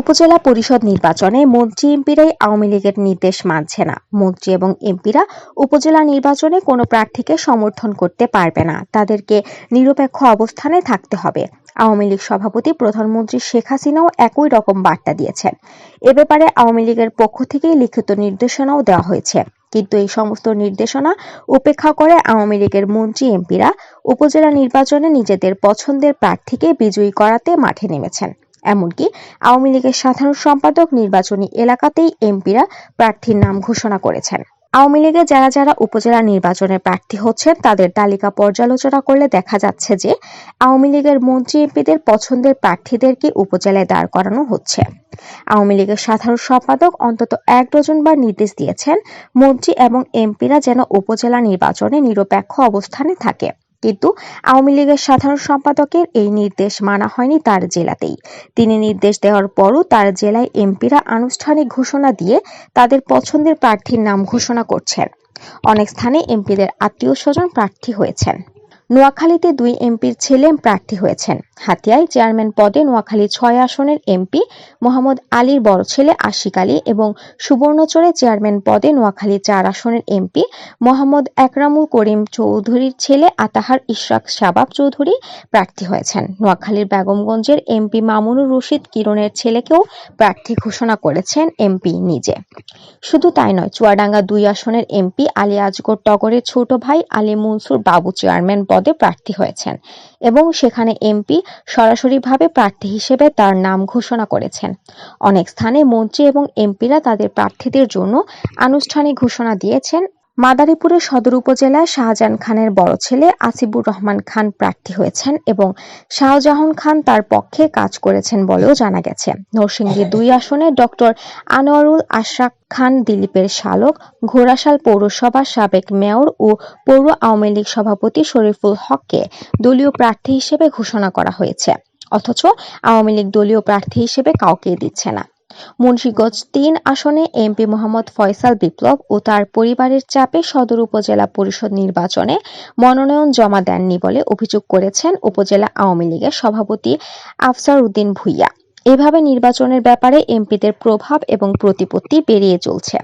উপজেলা পরিষদ নির্বাচনে মন্ত্রী এমপিরাই আওয়ামী লীগের নির্দেশ মানছে না। মন্ত্রী এবং এমপিরা উপজেলা নির্বাচনে কোনো প্রার্থীকে সমর্থন করতে পারবে না। তাদেরকে নিরপেক্ষ অবস্থানে থাকতে হবে। আওয়ামী লীগ সভাপতি প্রধানমন্ত্রী শেখ হাসিনাও একই রকম বার্তা দিয়েছেন। এ ব্যাপারে আওয়ামী লীগের পক্ষ থেকেই লিখিত নির্দেশনাও দেওয়া হয়েছে। কিন্তু এই সমস্ত নির্দেশনা উপেক্ষা করে আওয়ামী লীগের মন্ত্রী এমপিরা উপজেলা নির্বাচনে নিজেদের পছন্দের প্রার্থীকে বিজয়ী করাতে মাঠে নেমেছেন। এমনকি আওয়ামী লীগের সাধারণ সম্পাদক নির্বাচনী এলাকাতেই এমপিরা প্রার্থীর নাম ঘোষণা করেছেন। আওয়ামী লীগের যারা যারা উপজেলা নির্বাচনে প্রার্থী হচ্ছেন, তাদের তালিকা পর্যালোচনা করলে দেখা যাচ্ছে যে আওয়ামী লীগের মন্ত্রী এমপিদের পছন্দের প্রার্থীদেরকে উপজেলায় দাঁড় করানো হচ্ছে। আওয়ামী লীগের সাধারণ সম্পাদক অন্তত এক ডজন বার নির্দেশ দিয়েছেন মন্ত্রী এবং এমপিরা যেন উপজেলা নির্বাচনে নিরপেক্ষ অবস্থানে থাকে। কিন্তু আওয়ামী লীগের সাধারণ সম্পাদকের এই নির্দেশ মানা হয়নি তার জেলাতেই। তিনি নির্দেশ দেওয়ার পরও তার জেলায় এমপিরা আনুষ্ঠানিক ঘোষণা দিয়ে তাদের পছন্দের প্রার্থীর নাম ঘোষণা করছেন। অনেক স্থানে এমপিদের আত্মীয় স্বজন প্রার্থী হয়েছেন। নোয়াখালীতে দুই এমপির ছেলে প্রার্থী হয়েছেন। হাতিয়ায় চেয়ারম্যান পদে নোয়াখালী ছয় আসনের এমপি মোহাম্মদ আলীর বড় ছেলে আশিক আলী এবং সুবর্ণচরে চেয়ারম্যান পদে নোয়াখালী চার আসনের এমপি মোহাম্মদ একরামুল করিম চৌধুরীর ছেলে আতাহার ইশরাক শাবাব চৌধুরী প্রার্থী হয়েছেন। নোয়াখালীর বেগমগঞ্জের এমপি মামুনুর রশিদ কিরণের ছেলেকেও প্রার্থী ঘোষণা করেছেন এমপি নিজে। শুধু তাই নয়, চুয়াডাঙ্গা দুই আসনের এমপি আলী আজগর টগরের ছোট ভাই আলী মনসুর বাবু চেয়ারম্যান পদে প্রার্থী হয়েছেন এবং সেখানে এমপি সরাসরিভাবে প্রার্থী হিসেবে তার নাম ঘোষণা করেছেন। অনেক স্থানে মন্ত্রী এবং এমপিরা তাদের প্রার্থীদের জন্য আনুষ্ঠানিক ঘোষণা দিয়েছেন মাদারীপুরের সদর উপজেলায় শাহজাহান খানের বড় ছেলে আসিবুর রহমান খান প্রার্থী হয়েছেন এবং শাহজাহান খান তার পক্ষে কাজ করেছেন বলেও জানা গেছে। নরসিংদী দুই আসনে ডক্টর আনোয়ারুল আশরাক খান, দিলীপের শালক, ঘোড়াশাল পৌরসভার সাবেক মেয়র ও পৌর আওয়ামী লীগ সভাপতি শরীফুল হককে দলীয় প্রার্থী হিসেবে ঘোষণা করা হয়েছে। অথচ আওয়ামী লীগ দলীয় প্রার্থী হিসেবে কাউকেই দিচ্ছে না। মুন্সিগঞ্জ তিন আসনে এমপি মোহাম্মদ ফয়সাল বিপ্লব ও তার পরিবারের চাপে সদর উপজেলা পরিষদ নির্বাচনে মনোনয়ন জমা দেননি বলে অভিযোগ করেছেন উপজেলা আওয়ামী লীগের সভাপতি আফসার উদ্দিন ভুইয়া। এভাবে নির্বাচনের ব্যাপারে এমপিদের প্রভাব এবং প্রতিপত্তি বেরিয়ে চলছে।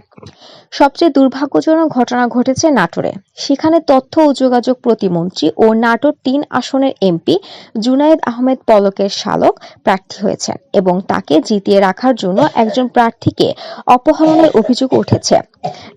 সবচেয়ে দুর্ভাগ্যজনক ঘটনা ঘটেছে নাটোরে। সেখানে তথ্য ও যোগাযোগ প্রতিমন্ত্রী ও নাটোর তিন আসনের এমপি জুনায়েদ আহমেদ পলকের শালক প্রার্থী হয়েছেন এবং তাকে জিতিয়ে রাখার জন্য একজন প্রার্থীকে অপহরণের অভিযোগ উঠেছে।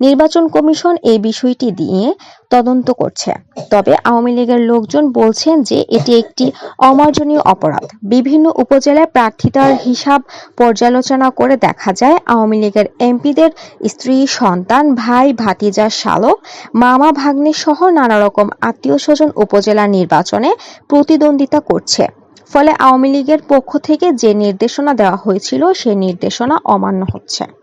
নির্বাচন কমিশন এই বিষয়টি নিয়ে তদন্ত করছে। তবে আওয়ামী লীগের লোকজন বলছেন যে এটি একটি অমার্জনীয় অপরাধ। বিভিন্ন উপজেলায় প্রার্থিতার হিসাব পর্যালোচনা করে দেখা যায়, আওয়ামী লীগের এমপিদের স্ত্রী সন্তান ভাই, ভাতিজা, শালক, মামা, ভাগ্নে সহ নানা রকম আত্মীয় স্বজন উপজেলা নির্বাচনে প্রতিদ্বন্দ্বিতা করছে। ফলে আওয়ামী লীগের পক্ষ থেকে যে নির্দেশনা দেওয়া হয়েছিল, সেই নির্দেশনা অমান্য হচ্ছে।